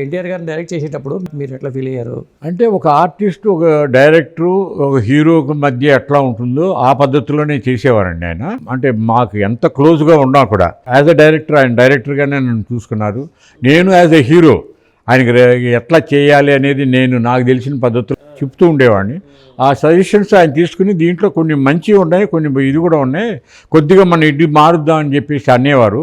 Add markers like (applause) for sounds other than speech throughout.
ఎన్టీఆర్ గారిని డైరెక్ట్ చేసేటప్పుడు మీరు ఎట్లా ఫీల్ అయ్యారు? అంటే ఒక ఆర్టిస్ట్ ఒక డైరెక్టరు ఒక హీరోకి మధ్య ఎట్లా ఉంటుందో ఆ పద్ధతిలోనే చేసేవారండి ఆయన. అంటే మాకు ఎంత క్లోజ్గా ఉన్నా కూడా యాజ్ అ డైరెక్టర్ ఆయన డైరెక్టర్గానే నన్ను చూసుకున్నారు. నేను యాజ్ ఎ హీరో ఆయనకి ఎట్లా చేయాలి అనేది నేను నాకు తెలిసిన పద్ధతులు చెప్తూ ఉండేవాడిని. ఆ సజెషన్స్ ఆయన తీసుకుని దీంట్లో కొన్ని మంచివి ఉన్నాయి కొన్ని ఇది కూడా ఉన్నాయి. కొద్దిగా మన ఇది మారుద్దాం అని చెప్పేసి అనేవారు.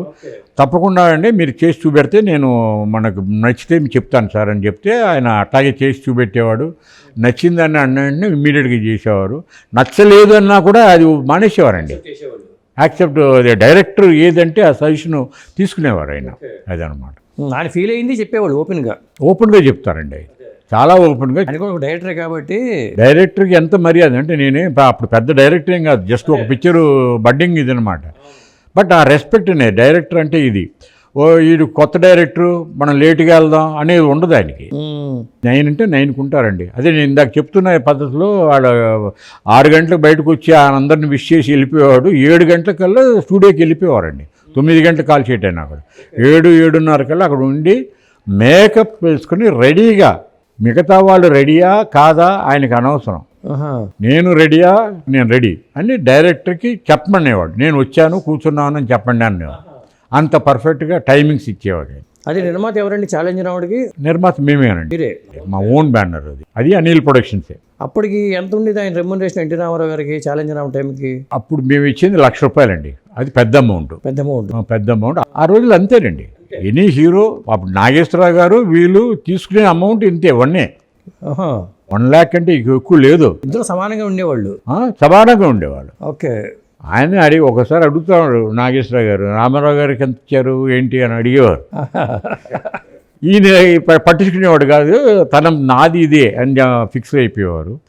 తప్పకుండా అండి మీరు చేసి చూపెడితే నేను మనకు నచ్చితే మీకు చెప్తాను సార్ అని చెప్తే ఆయన అట్లాగే చేసి చూపెట్టేవాడు. నచ్చిందని అన్న వెంటనే ఇమ్మీడియట్గా చేసేవారు. నచ్చలేదు అన్నా కూడా అది మానేసేవారండి. యాక్సెప్ట్ డైరెక్టర్ ఏదంటే ఆ సజెషన్ తీసుకునేవారు ఆయన. అదనమాట ఆయన ఫీల్ అయింది చెప్పేవాళ్ళు ఓపెన్గా ఓపెన్గా చెప్తారండి. చాలా ఓపెన్గా ఒక డైరెక్టర్ కాబట్టి డైరెక్టర్కి ఎంత మర్యాద? అంటే నేనే అప్పుడు పెద్ద డైరెక్టర్ ఏం కాదు జస్ట్ ఒక పిక్చరు బడ్డింగ్ ఇది అనమాట బట్ ఆ రెస్పెక్ట్ నే డైరెక్టర్ అంటే ఇది. ఓ వీడు కొత్త డైరెక్టరు మనం లేటుగా వెళ్దాం అనేది ఉండదు ఆయనకి. నైన్ అంటే నైన్కి ఉంటారండి అదే నేను ఇందాక చెప్తున్న పద్ధతిలో వాడు ఆరు గంటలకు బయటకు వచ్చి అందరిని విష్ చేసి వెళ్ళిపోయేవాడు ఏడు గంటలకల్లా స్టూడియోకి వెళ్ళిపోయేవారండి. తొమ్మిది గంటల కాల్ షీట్ అయినా అక్కడ ఏడు ఏడున్నర కల్లా అక్కడ ఉండి మేకప్ వేసుకుని రెడీగా మిగతా వాళ్ళు రెడీయా కాదా ఆయనకు అనవసరం. నేను రెడీయా నేను రెడీ అని డైరెక్టర్కి చెప్పమనేవాడు. నేను వచ్చాను కూర్చున్నాను అని చెప్పండి అనేవాడు అంత పర్ఫెక్ట్గా టైమింగ్స్ ఇచ్చేవాడు. అది నిర్మాత ఎవరండి? ఛాలెంజ్ రావడానికి? నిర్మాత మేమేనండి. మీరే. మా ఓన్ బ్యానర్ అది. అది అనిల్ ప్రొడక్షన్సే. అప్పటికి ఎంత ఉండేది ఆయన రెమ్యునరేషన్ ఎన్టీ రామారావు గారికి ఛాలెంజ్ రావడం టైంకి? అప్పుడు మేము ఇచ్చింది లక్ష రూపాయలండి. అది పెద్ద అమౌంట్. పెద్ద అమౌంట్. పెద్ద అమౌంట్. ఆ రోజులు అంతేనండి. ఎనీ హీరో అప్పుడు నాగేశ్వరరావు గారు వీళ్ళు తీసుకునే అమౌంట్ ఇంతే వన్నే. వన్ ల్యాక్ అంటే ఎక్కువ లేదు. ఇద్దరు సమానంగా ఉండేవాళ్ళు. సమానంగా ఉండేవాళ్ళు. ఓకే. ఆయన అడిగి ఒకసారి అడుగుతాడు నాగేశ్వరరావు గారు రామారావు గారికి ఎంత ఇచ్చారు? ఏంటి? అని అడిగేవారు. (laughs) ఈయన పట్టించుకునేవాడు కాదు తన నాది ఇదే అని ఫిక్స్ అయిపోయేవారు.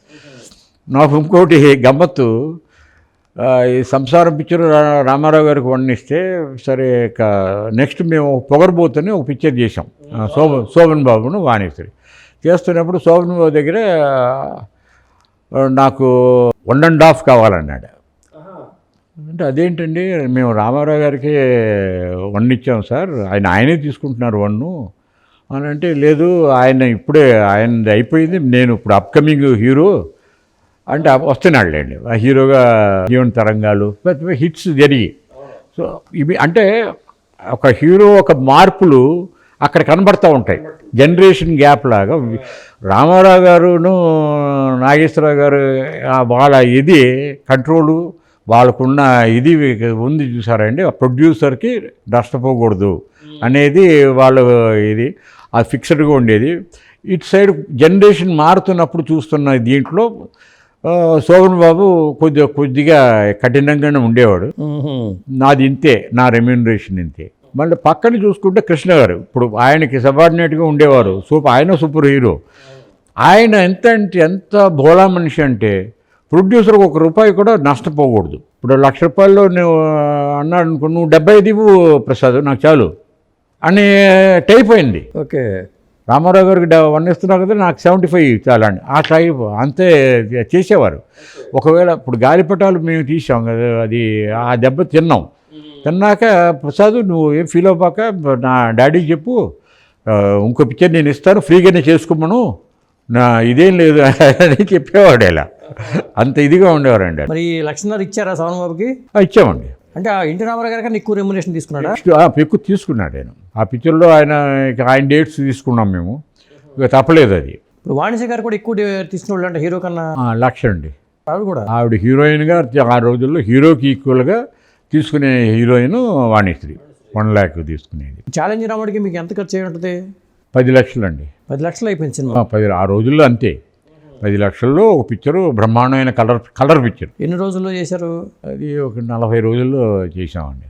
నాకు ఇంకోటి గమ్మత్తు ఈ సంసారం పిక్చర్ రామారావు గారికి వండిస్తే సరే ఇక నెక్స్ట్ మేము పొగరబోతని ఒక పిక్చర్ చేసాం శోభ శోభన్ బాబును వాణేశ్వరి చేస్తున్నప్పుడు శోభన్ బాబు దగ్గర నాకు వన్ అండ్ హాఫ్ కావాలన్నాడు. అంటే అదేంటండి మేము రామారావు గారికి వన్ ఇచ్చాం సార్. ఆయన ఆయనే తీసుకుంటున్నారు వన్ను. అని అంటే లేదు ఆయన ఇప్పుడే ఆయన అయిపోయింది నేను ఇప్పుడు అప్కమింగ్ హీరో అంటే వస్తున్నాడులేండి. ఆ హీరోగా జీవన తరంగాలు పెద్ద హిట్స్ జరిగి. సో ఇవి అంటే ఒక హీరో ఒక మార్పులు అక్కడ కనబడతా ఉంటాయి. జనరేషన్ గ్యాప్ లాగా. రామారావు గారును నాగేశ్వరరావు గారు వాళ్ళ ఇది కంట్రోలు వాళ్ళకున్న ఇది ఉంది చూసారండి. ఆ ప్రొడ్యూసర్కి నష్టపోకూడదు అనేది వాళ్ళు ఇది అది ఫిక్స్డ్గా ఉండేది. ఇటు సైడ్ జనరేషన్ మారుతున్నప్పుడు చూస్తున్న దీంట్లో శోభన్ బాబు కొద్దిగా కొద్దిగా కఠినంగానే ఉండేవాడు. నాది ఇంతే నా రెమ్యూనరేషన్ ఇంతే. మళ్ళీ పక్కన చూసుకుంటే కృష్ణ గారు ఇప్పుడు ఆయనకి సబార్డినేట్గా ఉండేవారు. సూపర్ ఆయన సూపర్ హీరో. ఆయన ఎంత అంటే ఎంత భోళా మనిషి అంటే ప్రొడ్యూసర్కి ఒక రూపాయి కూడా నష్టపోకూడదు. ఇప్పుడు లక్ష రూపాయల్లో నువ్వు అన్నాడు అనుకో నువ్వు డెబ్బై ఐదు ఇవ్వు ప్రసాద్ నాకు చాలు అని టైప్ అయింది ఓకే. రామారావు గారికి డ- వన్ ఇస్తున్నావు కదా నాకు సెవెంటీ ఫైవ్ చాలండి ఆ టైప్ అంతే చేసేవారు. ఒకవేళ ఇప్పుడు గాలిపటాలు మేము తీసాం కదా అది ఆ దెబ్బ తిన్నాం. తిన్నాక ప్రసాద్ నువ్వు ఏం ఫీల్ అవ్వక నా డాడీకి చెప్పు ఇంకో పిక్చర్ నేను ఇస్తాను ఫ్రీగానే చేసుకోమను నా ఇదేం లేదు అని చెప్పేవాడు ఇలా. అంత ఇదిగా ఉండేవారండి మరి లక్షన్నర ఇచ్చారా సవన్ బాబుకి ఇచ్చామండి. అంటే ఆ ఎన్టీ రామారావు గారి కన్నా ఎక్కువ రెమ్యునరేషన్ తీసుకున్నాడా? ఎక్కువ తీసుకున్నాడు ఆయన. ఆ పిక్చర్లో ఆయన ఆయన డేట్స్ తీసుకున్నాం మేము. ఇక తప్పలేదు అది. ఇప్పుడు వాణిజ్య గారు కూడా ఎక్కువ డే- తీసుకున్న వాళ్ళు అంటే హీరో కన్నా లక్ష అండి. ఆవిడ కూడా? ఆవిడ హీరోయిన్గా ఆ రోజుల్లో హీరోకి ఈక్వల్గా తీసుకునే హీరోయిన్ వాణిశ్రీ. వన్ ల్యాక్ తీసుకునేది. ఛాలెంజ్ రావడానికి మీకు ఎంత ఖర్చు అయి ఉంటుంది? పది లక్షలండి. పది లక్షలు అయిపోయింది సినిమా. పది ఆ రోజుల్లో అంతే. పది లక్షల్లో ఒక పిక్చరు బ్రహ్మాండమైన కలర్ కలర్ పిక్చర్. ఎన్ని రోజుల్లో చేశారు? అది ఒక నలభై రోజుల్లో చేసామండి